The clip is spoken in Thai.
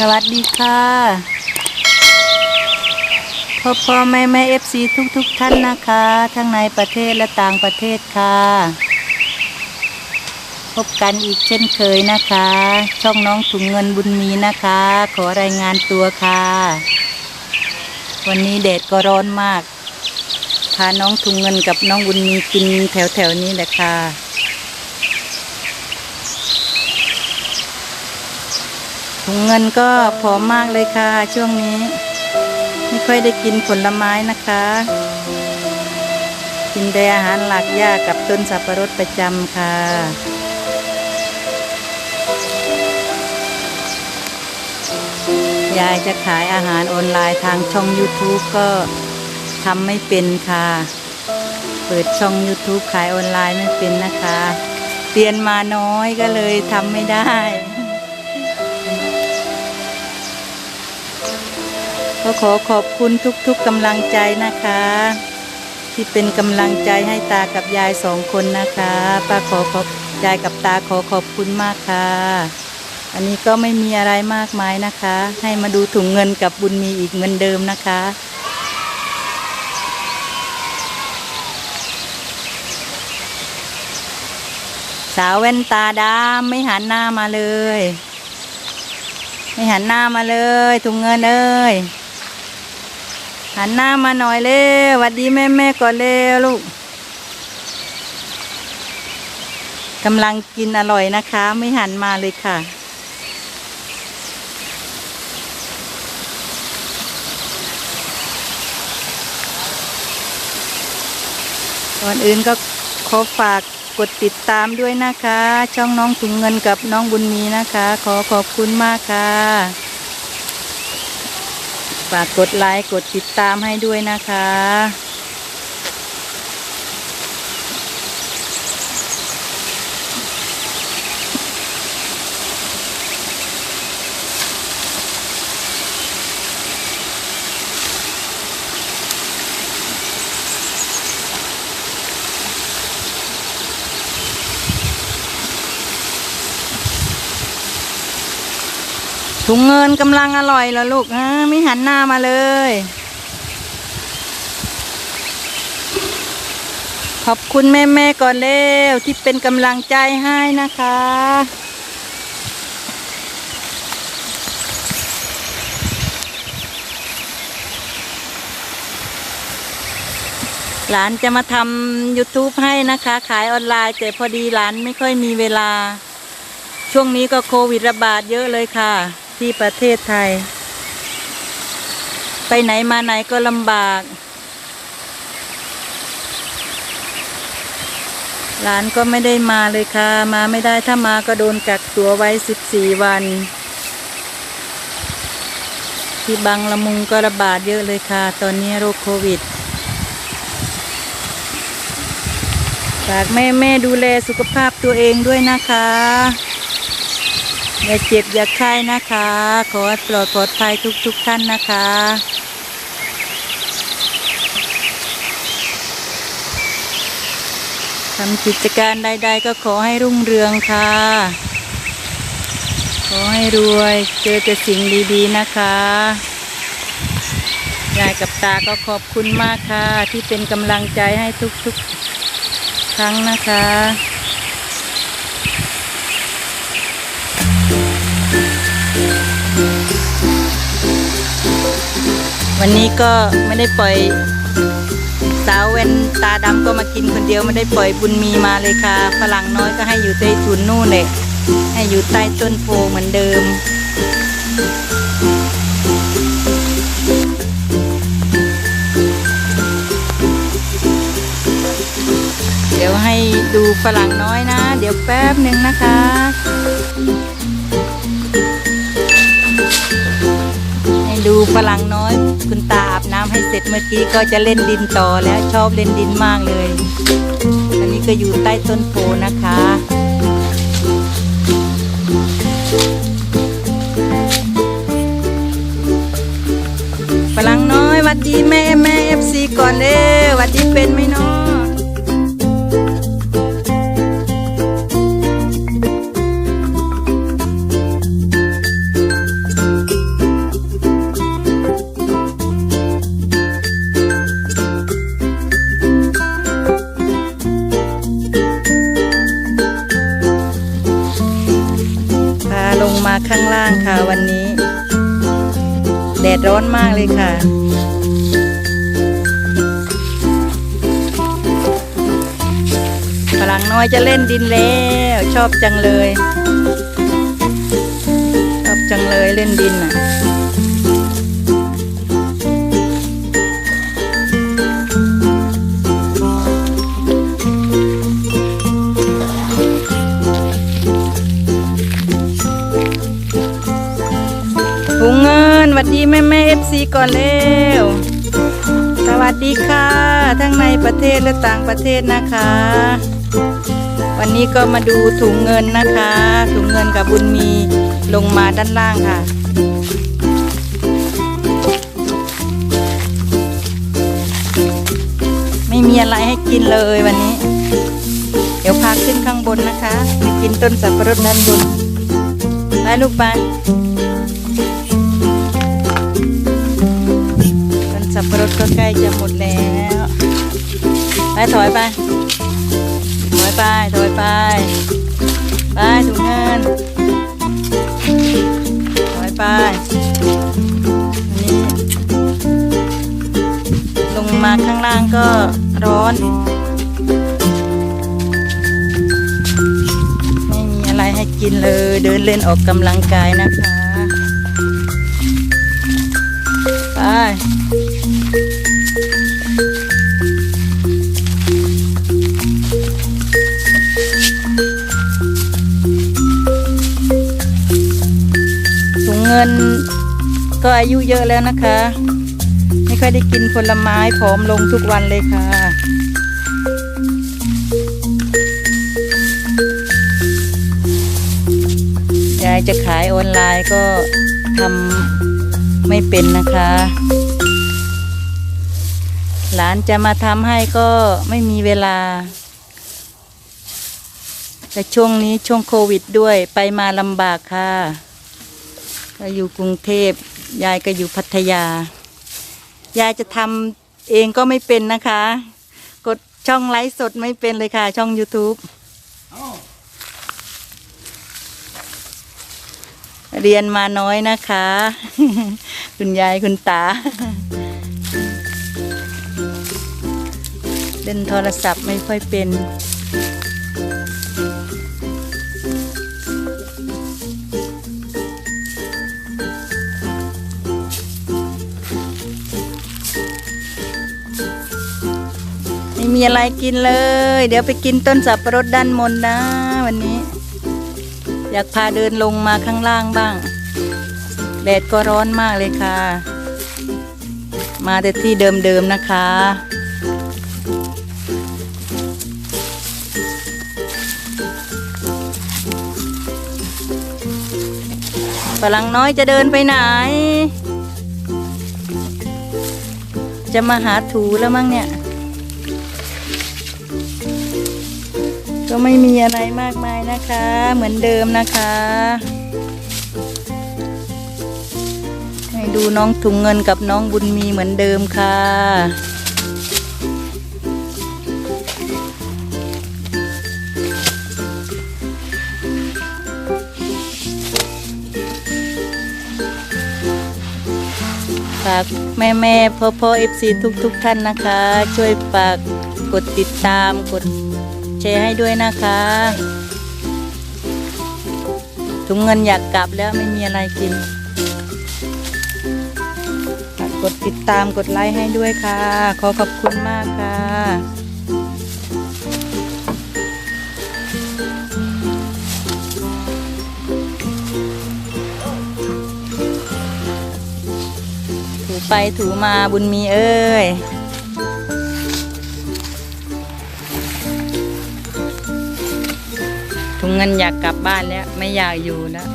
สวัสดีค่ะพ่อพ่อแม่แม่เอฟซีทุกทุกท่านนะคะ ทั้งในประเทศและต่างประเทศค่ะ พบกันอีกเช่นเคยนะคะ ช่องน้องถุงเงินบุญมีนะคะ ขอรายงานตัวค่ะ วันนี้แดดก็ร้อนมาก พาน้องถุงเงินกับน้องบุญมีกินแถวแถวนี้แหละค่ะ ถุงเงินก็ผอมมากเลยค่ะ ช่วงนี้ ไม่ค่อยได้กินผลไม้นะคะ กินแต่อาหารหลักหญ้ากับต้นสับปะรดประจำค่ะยายจะขายอาหารออนไลน์ทางช่อง YouTube ก็ทำไม่เป็นค่ะ เปิดช่อง YouTube ขายออนไลน์ไม่เป็นนะคะ เรียนมาน้อยก็เลยทำไม่ได้ ก็ขอขอบคุณทุกๆกำลังใจนะคะ ที่เป็นกำลังใจให้ตากับยายสองคนนะคะป้าขอขอบยายกับตาขอขอบคุณมากค่ะ อันนี้ก็ไม่มีอะไรมากมายนะคะ ให้มาดูถุงเงินกับบุญมีอีกเหมือนเดิมนะคะสาวแว่นตาดำไม่หันหน้ามาเลย ไม่หันหน้ามาเลยถุงเงินเอ้ย หันหน้ามาหน่อยเร็ววัดดีแม่แม่ก่อนเร็วลูกกำลังกินอร่อยนะคะ ไม่หันมาเลยค่ะ ก่อนอื่นก็ขอฝากกดติดตามด้วยนะคะ ช่องน้องถุงเงินกับน้องบุญมีนะคะ ขอขอบคุณมากค่ะ ฝากกดไลค์กดติดตามให้ด้วยนะคะ ถุงเงินกำลังอร่อยแล้วลูกฮะไม่หันหน้ามาเลยขอบคุณแม่ๆก่อนเร็วที่เป็นกำลังใจให้นะคะ หลานจะมาทำ YouTube ให้นะคะ ขายออนไลน์แต่พอดีหลานไม่ค่อยมีเวลา ช่วงนี้ก็โควิดระบาดเยอะเลยค่ะ ที่ประเทศไทย ไปไหนมาไหนก็ลำบาก หลานก็ไม่ได้มาเลยค่ะ มาไม่ได้ถ้ามาก็โดนกักตัวไว้สิบสี่วัน ที่บางละมุงก็ระบาดเยอะเลยค่ะ ตอนนี้โรคโควิดฝากแม่แม่ดูแลสุขภาพตัวเองด้วยนะคะ อย่าเจ็บอย่าไข้นะคะ ขอให้ปลอดปลอดภัยทุกทุกท่านนะคะ ทำกิจการใด ๆ ก็ขอให้รุ่งเรืองค่ะ ขอให้รวยเจอแต่สิ่งดีๆนะคะยายกับตาก็ขอบคุณมากค่ะ ที่เป็นกำลังใจให้ทุกๆครั้งนะคะ วันนี้ก็ไม่ได้ปล่อยสาวเวนตาดำก็มากินคนเดียวไม่ได้ปล่อยบุญมีมาเลยค่ะฝรั่งน้อยก็ให้อยู่ใต้ถุนนู่นเลยให้อยู่ใต้ต้นโพเหมือนเดิม เดี๋ยวให้ดูฝรั่งน้อยนะ เดี๋ยวแป๊บหนึ่งนะคะ ดูฝรั่งน้อย คุณตาอาบน้ำให้เสร็จเมื่อกี้ก็จะเล่นดินต่อแล้วชอบเล่นดินมากเลย อันนี้ก็อยู่ใต้ต้นโพนะคะ ฝรั่งน้อยวัดดีแม่แม่เอฟซีก่อนเด้อวัดดีเป็นไหม งมาข้างล่างค่ะวันนี้ แดดร้อนมากเลยค่ะพลังน้อยจะเล่นดินแล้ว ชอบจังเลย ชอบจังเลยเล่นดินอะ แม่แม่เอฟซีก่อนเร็ว สวัสดีค่ะ ทั้งในประเทศและต่างประเทศนะคะ วันนี้ก็มาดูถุงเงินนะคะ ถุงเงินกับบุญมีลงมาด้านล่างค่ะ ไม่มีอะไรให้กินเลยวันนี้ เดี๋ยวพาขึ้นข้างบนนะคะไปกินต้นสับปะรดด้านบน ไปลูกไป สับปะรดก็ใกล้จะหมดแล้ว ไปถอยไป ถอยไป ถอยไป ไปถุงเงิน ถอยไปอันนี้ลงมาข้างล่างก็ร้อน ไม่มีอะไรให้กินเลย เดินเล่นออกกำลังกายนะคะ ก็อายุเยอะแล้วนะคะ ไม่ค่อยได้กินผลไม้ผอมลงทุกวันเลยค่ะ ยายจะขายออนไลน์ก็ทำไม่เป็นนะคะ หลานจะมาทำให้ก็ไม่มีเวลา แต่ช่วงนี้ช่วงโควิดด้วยไปมาลำบากค่ะก็อยู่กรุงเทพ ยายก็อยู่พัทยา ยายจะทำเองก็ไม่เป็นนะคะ กดช่องไลฟ์สดไม่เป็นเลยค่ะ ช่อง YouTube เรียนมาน้อยนะคะ คุณยายคุณตา เล่นโทรศัพท์ไม่ค่อยเป็น ม่มีอะไรกินเลย เดี๋ยวไปกินต้นสับปะรดด้านบนนะ วันนี้ อยากพาเดินลงมาข้างล่างบ้างแดดก็ร้อนมากเลยค่ะ มาแต่ที่เดิมๆนะคะ ฝรั่งน้อยจะเดินไปไหน จะมาหาถูแล้วมั้งเนี่ย ก็ไม่มีอะไรมากมายนะคะ เหมือนเดิมนะคะ ให้ดูน้องถุงเงินกับน้องบุญมีเหมือนเดิมค่ะฝากแม่แม่พ่อพ่อเอฟซีทุกทุกๆท่านนะคะ ช่วยฝากกดติดตามกด ร์ให้ด้วยนะคะถุงเงินอยากกลับแล้วไม่มีอะไรกินฝากกดติดตามกดไลค์ให้ด้วยค่ะ ขอขอบคุณมากค่ะ ถูไปถูมาบุญมีเอ้ย ถุงเงินอยากกลับบ้านแล้ว ไม่อยากอยู่แล้ว